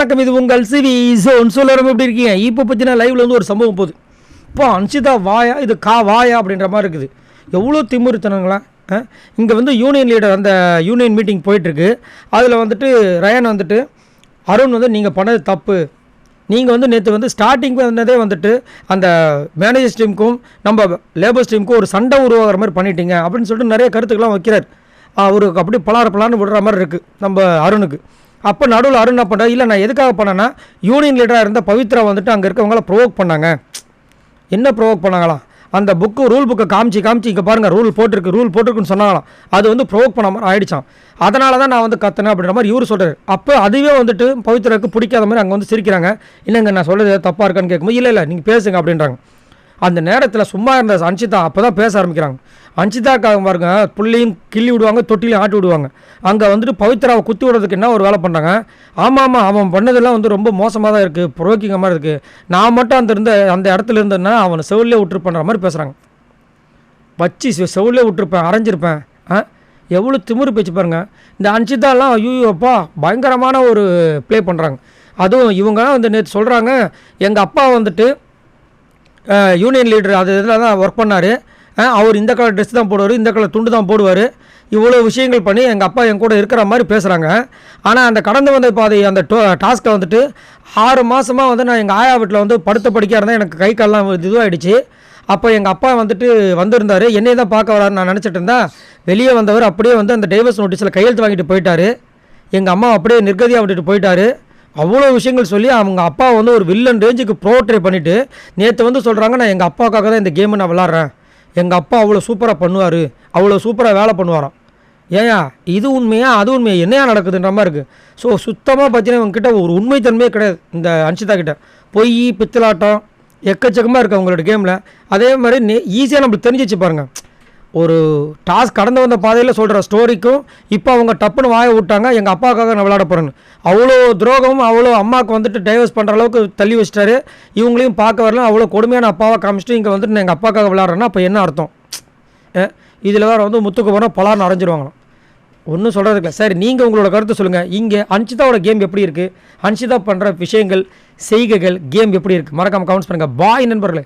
வணக்கம் இது உங்கள் சிவி ஜோன். சொல்லரும் எப்படி இருக்கீங்க? இப்போ பற்றினா லைவ்ல வந்து ஒரு சம்பவம் போகுது. இப்போ அன்சிதா வாயா இது கா வாயா அப்படின்ற மாதிரி இருக்குது. எவ்வளோ திமுறுத்தனங்களா? இங்கே வந்து யூனியன் லீடர் அந்த யூனியன் மீட்டிங் போயிட்டுருக்கு. அதில் வந்துட்டு ரயன் வந்துட்டு அருண் வந்து நீங்கள் பண்ணது தப்பு. நீங்கள் வந்து நேற்று வந்து ஸ்டார்டிங் வந்ததே வந்துட்டு அந்த மேனேஜர்ஸ் டீமுக்கும் நம்ம லேபர்ஸ் டீமுக்கும் ஒரு சண்டை உருவாகிற மாதிரி பண்ணிட்டீங்க அப்படின்னு சொல்லிட்டு நிறைய கருத்துக்கெல்லாம் வைக்கிறார். அவருக்கு அப்படி பலார பலான்னு விடுற மாதிரி இருக்குது நம்ம அருணுக்கு. அப்போ நடுவில் அருண் என்ன பண்ணுறாரு இல்லை நான் எதுக்காக பண்ணேன்னா யூனியன் லீடராக இருந்த பவித்ரா வந்துட்டு அங்கே இருக்கவங்கள ப்ரொவோக் பண்ணாங்க. என்ன ப்ரொவோக் பண்ணாங்களாம் அந்த புக்கு ரூல் புக்கை காமிச்சு காமிச்சு இங்கே பாருங்கள் ரூல் போட்டிருக்கு ரூல் போட்டிருக்குன்னு சொன்னாங்களாம். அது வந்து ப்ரொவோக் பண்ண மாதிரி ஆகிடுச்சான் அதனால தான் நான் வந்து கத்துனேன் அப்படின்ற மாதிரி இவர் சொல்கிறார் அப்போ அதுவே வந்துட்டு பவித்ராவுக்கு பிடிக்காத மாதிரி அங்கே வந்து சிரிக்கிறாங்க. இல்லைங்க நான் சொல்கிறது தப்பாக இருக்கான்னு கேட்கும்போது இல்லை இல்லை நீங்கள் பேசுங்க அப்படின்றாங்க. அந்த நேரத்தில் சும்மா இருந்த அன்சிதா அப்போ தான் பேச ஆரம்பிக்கிறாங்க. அன்சிதாக்காக பாருங்க. புள்ளையும் கிள்ளி விடுவாங்க தொட்டிலையும் ஆட்டி விடுவாங்க. அங்கே வந்துட்டு பவித்ராவை குத்தி விடுறதுக்கு என்ன ஒரு வேலை பண்ணுறாங்க ஆமாம் ஆமாம் அவன் பண்ணதெல்லாம் வந்து ரொம்ப மோசமாக தான் இருக்குது புரோக்கிங்க மாதிரி இருக்குது நான் மட்டும் அந்த இருந்த அந்த இடத்துல இருந்தேன்னா அவனை செவிலே விட்டுரு பண்ணுற மாதிரி பேசுகிறாங்க வச்சு செ- செவிலே விட்டுருப்பேன் அரைஞ்சிருப்பேன். ஆ? எவ்வளோ திமிரு பேச்சு பாருங்கள் இந்த அன்சிதாலாம் ஐயோப்பா பயங்கரமான ஒரு ப்ளே பண்ணுறாங்க அதுவும் இவங்க வந்து நேற்று சொல்கிறாங்க எங்கள் அப்பா வந்துட்டு யூனியன் லீடர் அது இதில் தான் ஒர்க் பண்ணார். அவர் இந்த கலர் ட்ரெஸ் தான் போடுவார் இந்த கலர் துண்டு தான் போடுவார். இவ்வளோ விஷயங்கள் பண்ணி எங்கள் அப்பா என் கூட இருக்கிற மாதிரி பேசுகிறாங்க ஆனால் அந்த கடந்து வந்த பாதை அந்த டாஸ்க்கை வந்துட்டு ஆறு மாதமாக வந்து நான் எங்கள் ஆயா வீட்டில் வந்து படுத்த படிக்க இருந்தால் எனக்கு கை கால்லாம் இதுவாகிடுச்சு அப்போ எங்கள் அப்பா வந்துட்டு வந்திருந்தார். என்னை தான் பார்க்க வராரு நான் நினச்சிட்டு இருந்தேன். வெளியே வந்தவர் அப்படியே வந்து அந்த டைவர்ஸ் நோட்டீஸில் கையெழுத்து வாங்கிட்டு போயிட்டாரு. எங்கள் அம்மா அப்படியே நிர்கதியாக விட்டுட்டு போயிட்டார். அவ்வளோ விஷயங்கள் சொல்லி அவங்க அப்பா வந்து ஒரு வில்லன் ரேஞ்சுக்கு ப்ரோட்ரே பண்ணிவிட்டு நேற்று வந்து சொல்கிறாங்க நான் எங்கள் அப்பாவுக்காக தான் இந்த கேமை நான் விளாட்றேன். எங்கள் அப்பா அவ்வளோ சூப்பராக பண்ணுவார் அவ்வளோ சூப்பராக வேலை பண்ணுவாராம். ஏயா இது உண்மையா அது உண்மையா என்னையா நடக்குதுன்ற மாதிரி இருக்குது ஸோ சுத்தமாக பார்த்தீங்கன்னா இவங்ககிட்ட ஒரு உண்மைத்தன்மையே கிடையாது இந்த அன்ஷிதா கிட்ட. பொய் பித்தலாட்டம் எக்கச்சக்கமாக இருக்குது அவங்களோட கேமில் அதே மாதிரி நே ஈஸியாக நம்மளுக்கு தெரிஞ்சு வச்சு பாருங்கள் ஒரு டாஸ்க் கடந்து வந்த பாதையில் சொல்கிற ஸ்டோரிக்கும் இப்போ அவங்க டப்புன்னு வாயை விட்டாங்க எங்கள் அப்பாவுக்காக நான் விளாட போகிறேன்னு அவ்வளோ துரோகமும் அவ்வளோ அம்மாவுக்கு வந்துட்டு டைவர்ஸ் பண்ணுற அளவுக்கு தள்ளி வச்சிட்டாரு. இவங்களையும் பார்க்க வரலாம் அவ்வளோ கொடுமையான அப்பாவை காமிச்சிட்டு இங்கே வந்துட்டு நான் எங்கள் அப்பாக்காக விளாட்றேன்னா அப்போ என்ன அர்த்தம்? இதில் வேறு வந்து முத்துக்கு போனால் பலான்னு அரைஞ்சிருவாங்களாம். ஒன்றும் சொல்கிறதுக்கு இல்லை சரி நீங்கள் உங்களோட கருத்தை சொல்லுங்கள் இங்கே அன்ஷிதாவோட கேம் எப்படி இருக்குது அன்ஷிதா பண்ணுற விஷயங்கள் செய்கைகள் கேம் எப்படி இருக்குது மறக்காமல் கவுன்ஸ் பண்ணுங்கள் பாய் நண்பர்களே.